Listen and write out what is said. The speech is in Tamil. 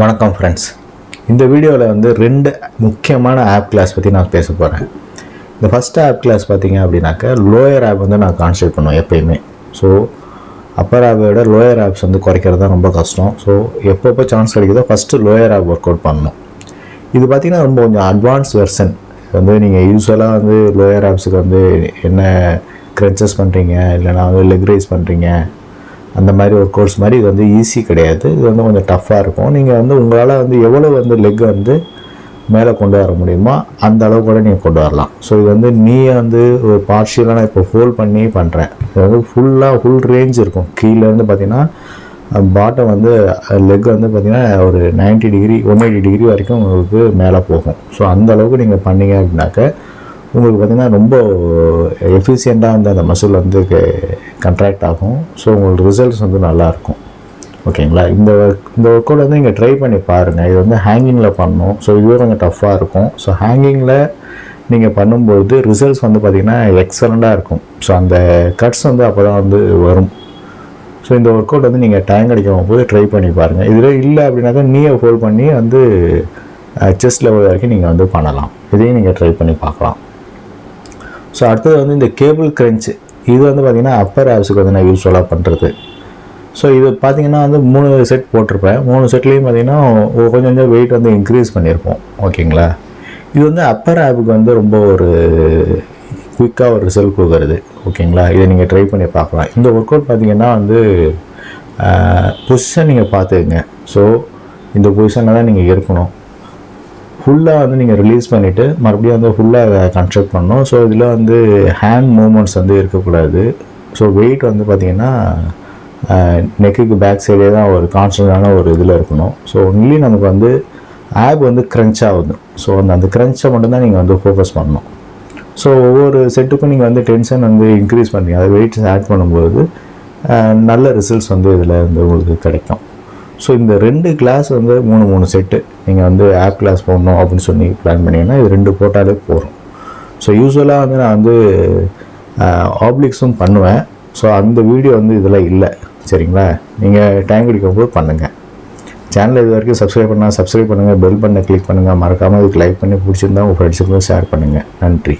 வணக்கம் ஃப்ரெண்ட்ஸ் இந்த வீடியோவில் வந்து ரெண்டு முக்கியமான ஆப் கிளாஸ் பற்றி நான் பேச போகிறேன் இந்த ஃபஸ்ட் ஆப் கிளாஸ் பார்த்தீங்க அப்படின்னாக்கா லோயர் ஆப் வந்து நான் கான்சன்ட்ரேட் பண்ணுவேன் எப்பயுமே. ஸோ அப்பர் ஆப்பை விட லோயர் ஆப்ஸ் வந்து குறைக்கிறது தான் ரொம்ப கஷ்டம். ஸோ எப்பப்போ சான்ஸ் கிடைக்குதோ first lower ab work out பண்ணணும். இது பார்த்தீங்கன்னா ரொம்ப கொஞ்சம் அட்வான்ஸ் வெர்ஷன் வந்து நீங்கள் யூஸ்வலாக வந்து லோயர் ஆப்ஸுக்கு வந்து என்ன க்ரன்ச்சஸ் பண்ணுறீங்க இல்லைனா வந்து லெக் ரைஸ் பண்ணுறீங்க அந்த மாதிரி ஒரு கோர்ஸ் மாதிரி இது வந்து ஈஸி கிடையாது. இது வந்து கொஞ்சம் டஃப்பாக இருக்கும். நீங்கள் வந்து உங்களால் வந்து எவ்வளோ வந்து லெக் வந்து மேலே கொண்டு வர முடியுமோ அந்த அளவு கூட நீங்கள் கொண்டு வரலாம். ஸோ இது வந்து நீ வந்து ஒரு பார்ஷியலாக நான் இப்போ ஃபோல் பண்ணி பண்ணுறேன் இது வந்து ஃபுல்லாக ஃபுல் ரேஞ்ச் இருக்கும். கீழேருந்து பார்த்தீங்கன்னா பாட்டம் வந்து லெக் வந்து பார்த்திங்கன்னா ஒரு 90 டிகிரி ஒன் எயிட்டி டிகிரி வரைக்கும் உங்களுக்கு மேலே போகும். ஸோ அந்த அளவுக்கு நீங்கள் பண்ணீங்க அப்படின்னாக்க உங்களுக்கு பார்த்திங்கன்னா ரொம்ப எஃபிஷியண்ட்டாக வந்து அந்த மசில் வந்து கண்ட்ராக்ட் ஆகும். ஸோ உங்களுக்கு ரிசல்ட்ஸ் வந்து நல்லாயிருக்கும். ஓகேங்களா? இந்த ஒர்க் இந்த ஒர்க் அவுட் வந்து நீங்கள் ட்ரை பண்ணி பாருங்கள் இது வந்து ஹேங்கிங்கில் பண்ணணும். ஸோ இதுவே கொஞ்சம் டஃப்பாக இருக்கும். ஸோ ஹேங்கிங்கில் நீங்கள் பண்ணும்போது ரிசல்ட்ஸ் வந்து பார்த்திங்கன்னா எக்ஸலண்ட்டாக இருக்கும். ஸோ அந்த கட்ஸ் வந்து அப்போ தான் வந்து வரும். ஸோ இந்த ஒர்க் அவுட் வந்து நீங்கள் டைம் கிடைக்கும் போது ட்ரை பண்ணி பாருங்கள் இதில் இல்லை அப்படின்னாக்கா நீயை ஃபோல்ட் பண்ணி வந்து செஸ்ட் லெவல் வரைக்கும் நீங்கள் வந்து பண்ணலாம். இதையும் நீங்கள் ட்ரை பண்ணி பார்க்கலாம். ஸோ அடுத்தது வந்து இந்த கேபிள் கிரன்ச்சு இது வந்து பார்த்திங்கன்னா அப்பர் ஆப்ஸுக்கு வந்து நான் யூஸ்ஃபுல்லாக பண்ணுறது ஸோ இது பார்த்தீங்கன்னா வந்து மூணு செட் போட்டிருப்பேன். மூணு செட்லேயும் பார்த்தீங்கன்னா கொஞ்சம் கொஞ்சம் வெயிட் வந்து இன்க்ரீஸ் பண்ணியிருப்போம். ஓகேங்களா இது வந்து அப்பர் ஆப்புக்கு வந்து ரொம்ப ஒரு குயிக்காக ஒரு ரிசல்ட் கொடுக்குறது. ஓகேங்களா இதை நீங்கள் ட்ரை பண்ணி பார்க்கலாம். இந்த ஒர்க் அவுட் பார்த்தீங்கன்னா வந்து பொசிஷன் நீங்கள் பார்த்துக்குங்க. ஸோ இந்த பொசிஷனில் தான் நீங்கள் இருக்கணும். ஃபுல்லாக வந்து நீங்கள் ரிலீஸ் பண்ணிவிட்டு மறுபடியும் வந்து ஃபுல்லாக கன்ஸ்ட்ரக்ட் பண்ணணும். ஸோ இதில் வந்து ஹேண்ட் மூமெண்ட்ஸ் வந்து இருக்கக்கூடாது. ஸோ வெயிட் வந்து பார்த்திங்கன்னா நெக்குக்கு பேக் சைடே தான் ஒரு கான்ஸ்டன்டான ஒரு இதில் இருக்கணும். ஸோ ஒன்லி நமக்கு வந்து ஆப் வந்து க்ரன்ச் ஆகுது ஸோ அந்த அந்த க்ரன்ச்சை மட்டும்தான் நீங்கள் வந்து ஃபோக்கஸ் பண்ணணும். ஸோ ஒவ்வொரு செட்டுக்கும் நீங்கள் வந்து டென்ஷன் வந்து இன்க்ரீஸ் பண்ணுறீங்க அதை வெயிட்ஸ் ஆட் பண்ணும்போது நல்ல ரிசல்ட்ஸ் வந்து இதில் வந்து உங்களுக்கு கிடைக்கும். ஸோ இந்த ரெண்டு கிளாஸ் வந்து மூணு மூணு செட்டு நீங்கள் வந்து ஆப் கிளாஸ் போடணும் அப்படின்னு சொல்லி பிளான் பண்ணிங்கன்னா இது ரெண்டு போட்டாலே போதும். ஸோ யூஸ்வலாக வந்து நான் வந்து ஆப்ளிக்ஸும் பண்ணுவேன். ஸோ அந்த வீடியோ வந்து இதில் இல்லை. சரிங்களா? நீங்கள் டைம் கிடைக்கும்போது பண்ணுங்கள் சேனல் இது வரைக்கும் சப்ஸ்கிரைப் பண்ணால் சப்ஸ்கிரைப் பண்ணுங்கள் பெல் பண்ண கிளிக் பண்ணுங்கள் மறக்காமல் இதுக்கு லைக் பண்ணி பிடிச்சிருந்தா உங்கள் ஃப்ரெண்ட்ஸுக்கும் ஷேர் பண்ணுங்கள் நன்றி.